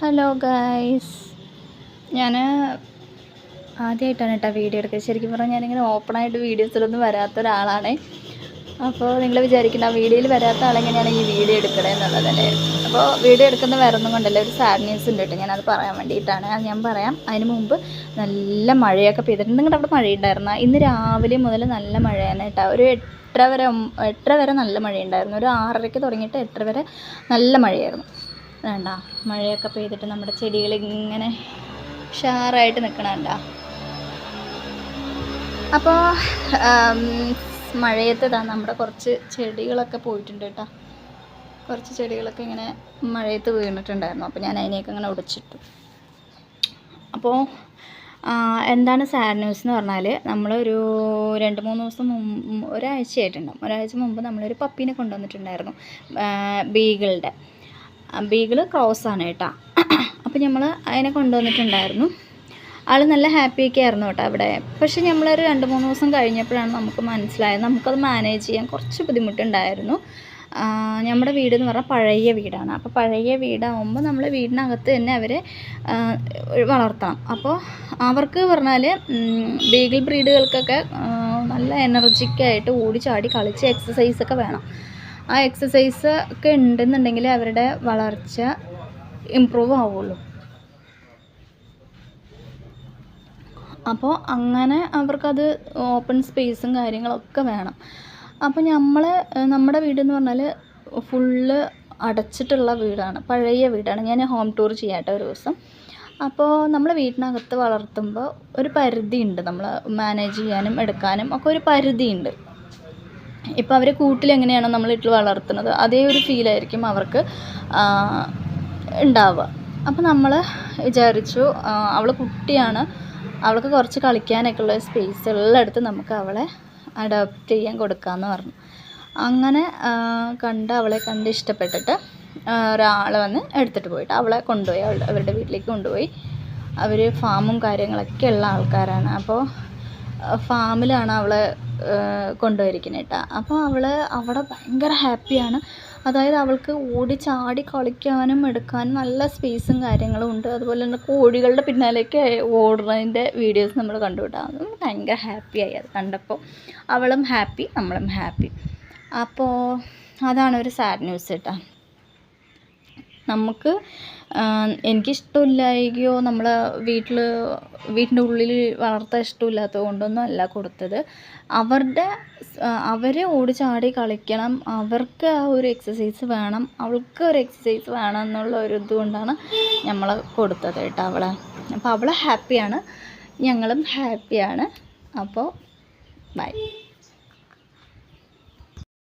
Hello guys ഞാൻ ആദ്യമായിട്ടാണ് കേട്ടോ വീഡിയോ എടുക്കുന്നത്. ശരിക്കും പറഞ്ഞാൽ ഞാനിങ്ങനെ ഓപ്പണായിട്ട് വീഡിയോസിലൊന്നും വരാത്ത ഒരാളാണ്. അപ്പോൾ നിങ്ങൾ വിചാരിക്കുന്ന ആ വീഡിയോയിൽ വരാത്ത ആളെങ്ങനെയാണ് ഈ വീഡിയോ എടുക്കണേ എന്നുള്ളതല്ലേ? അപ്പോൾ വീഡിയോ എടുക്കുന്ന വേറെ കൊണ്ടല്ലേ ഒരു സാഡ് ന്യൂസ് ഉണ്ട് കേട്ടോ. ഞാനത് പറയാൻ വേണ്ടിയിട്ടാണ്. അത് ഞാൻ പറയാം. അതിന് മുമ്പ് നല്ല മഴയൊക്കെ പെയ്തിട്ടുണ്ട്. നിങ്ങളുടെ അവിടെ മഴയുണ്ടായിരുന്ന? ഇന്ന് രാവിലെ മുതൽ നല്ല മഴയാണ് കേട്ടോ. ഒരു എട്ടര വരെ എട്ടര വരെ നല്ല മഴയുണ്ടായിരുന്നു. ഒരു ആറരയ്ക്ക് തുടങ്ങിയിട്ട് എട്ടര വരെ നല്ല മഴയായിരുന്നു. വേണ്ട മഴയൊക്കെ പെയ്തിട്ട് നമ്മുടെ ചെടികൾ ഇങ്ങനെ ഉഷാറായിട്ട് നിൽക്കണണ്ട അപ്പോൾ മഴയത്ത് ഇതാ നമ്മുടെ കുറച്ച് ചെടികളൊക്കെ പോയിട്ടുണ്ട് കേട്ടോ. കുറച്ച് ചെടികളൊക്കെ ഇങ്ങനെ മഴയത്ത് വീണിട്ടുണ്ടായിരുന്നു. അപ്പോൾ ഞാൻ അതിനെയൊക്കെ ഇങ്ങനെ ഉടച്ചിട്ടു അപ്പോൾ എന്താണ് സാഡ് ന്യൂസ് എന്ന് പറഞ്ഞാൽ നമ്മളൊരു രണ്ട് മൂന്ന് ദിവസം മുമ്പ് ഒരാഴ്ചയായിട്ടുണ്ടാവും. ഒരാഴ്ച മുമ്പ് നമ്മളൊരു പപ്പീനെ കൊണ്ടുവന്നിട്ടുണ്ടായിരുന്നു ബീഗിളുടെ ബീഗിൾ ആണ് കേട്ടോ. അപ്പോൾ നമ്മൾ അതിനെ കൊണ്ടുവന്നിട്ടുണ്ടായിരുന്നു. ആൾ നല്ല ഹാപ്പിയൊക്കെ ആയിരുന്നു കേട്ടോ അവിടെ പക്ഷെ നമ്മളൊരു രണ്ട് മൂന്ന് ദിവസം കഴിഞ്ഞപ്പോഴാണ് നമുക്ക് മനസ്സിലായത് നമുക്കത് മാനേജ് ചെയ്യാൻ കുറച്ച് ബുദ്ധിമുട്ടുണ്ടായിരുന്നു. നമ്മുടെ വീട് എന്ന് പറഞ്ഞാൽ പഴയ വീടാണ്. അപ്പോൾ പഴയ വീടാകുമ്പോൾ നമ്മൾ വീടിനകത്ത് തന്നെ അവരെ വളർത്തണം. അപ്പോൾ അവർക്ക് പറഞ്ഞാൽ ബീഗിൾ ബ്രീഡുകൾക്കൊക്കെ നല്ല എനർജിക്കായിട്ട് ഓടിച്ചാടി ചാടി കളിച്ച് എക്സസൈസൊക്കെ വേണം. ആ എക്സസൈസ് ഒക്കെ ഉണ്ടെന്നുണ്ടെങ്കിൽ അവരുടെ വളർച്ച ഇമ്പ്രൂവ് ആവുള്ളൂ. അപ്പോൾ അങ്ങനെ അവർക്കത് ഓപ്പൺ സ്പേസും കാര്യങ്ങളൊക്കെ വേണം. അപ്പോൾ നമ്മൾ നമ്മുടെ വീടെന്ന് പറഞ്ഞാൽ ഫുള്ള് അടച്ചിട്ടുള്ള വീടാണ്. പഴയ വീടാണ്. ഞാൻ ഹോം ടൂർ ചെയ്യാട്ടെ ഒരു ദിവസം. അപ്പോൾ നമ്മൾ വീട്ടിനകത്ത് വളർത്തുമ്പോൾ ഒരു പരിധിയുണ്ട്. നമ്മൾ മാനേജ് ചെയ്യാനും എടുക്കാനും ഒക്കെ ഒരു പരിധിയുണ്ട്. ഇപ്പോൾ അവരെ നമ്മൾ ഇട്ട് വളർത്തുന്നത് അതേ ഒരു ഫീലായിരിക്കും അവർക്ക് ഉണ്ടാവുക. അപ്പോൾ നമ്മൾ വിചാരിച്ചു അവൾ കുട്ടിയാണ് അവൾക്ക് കുറച്ച് കളിക്കാനൊക്കെ ഉള്ള സ്പേസ് ഉള്ളിടത്ത് നമുക്ക് അവളെ അഡോപ്റ്റ് ചെയ്യാൻ കൊടുക്കാമെന്ന് പറഞ്ഞു. അങ്ങനെ കണ്ട് അവളെ കണ്ട് ഇഷ്ടപ്പെട്ടിട്ട് ഒരാൾ വന്ന് എടുത്തിട്ട് പോയിട്ട് അവളെ കൊണ്ടുപോയി അവളുടെ അവരുടെ വീട്ടിലേക്ക് കൊണ്ടുപോയി. അവർ ഫാമും കാര്യങ്ങളൊക്കെ ഉള്ള ആൾക്കാരാണ്. അപ്പോൾ ഫാമിലാണ് അവളെ കൊണ്ടുപോയിരിക്കുന്നത് കേട്ടോ. അപ്പോൾ അവൾ അവിടെ ഭയങ്കര ഹാപ്പിയാണ്. അതായത് അവൾക്ക് ഓടി ചാടി കളിക്കാനും എടുക്കാനും നല്ല സ്പേസും കാര്യങ്ങളും ഉണ്ട്. അതുപോലെ തന്നെ കോഴികളുടെ പിന്നാലേക്ക് ഓടുന്നതിന്റെ വീഡിയോസ് നമ്മൾ കണ്ടു കേട്ടോ. അതും ഭയങ്കര ഹാപ്പിയായി അത് കണ്ടപ്പോൾ അവളും ഹാപ്പി നമ്മളും ഹാപ്പി അപ്പോൾ അതാണ് ഒരു സാഡ് ന്യൂസ് കേട്ടോ. നമുക്ക് എനിക്കിഷ്ടമില്ലായികയോ നമ്മളെ വീട്ടിൽ വീട്ടിന്റെ ഉള്ളിൽ വളർത്താൻ ഇഷ്ടമില്ലാത്തത് കൊണ്ടൊന്നും അല്ല കൊടുത്തത്. അവരുടെ അവരെ ഓടിച്ചാടി ചാടി കളിക്കണം. അവർക്ക് ആ ഒരു എക്സസൈസ് വേണം. അവൾക്ക് ഒരു എക്സസൈസ് വേണം എന്നുള്ള ഒരു ഇതുകൊണ്ടാണ് നമ്മൾ കൊടുത്തത് കേട്ടോ അവളെ. അപ്പോൾ അവൾ ഹാപ്പിയാണ് ഞങ്ങളും ഹാപ്പിയാണ് അപ്പോൾ ബൈ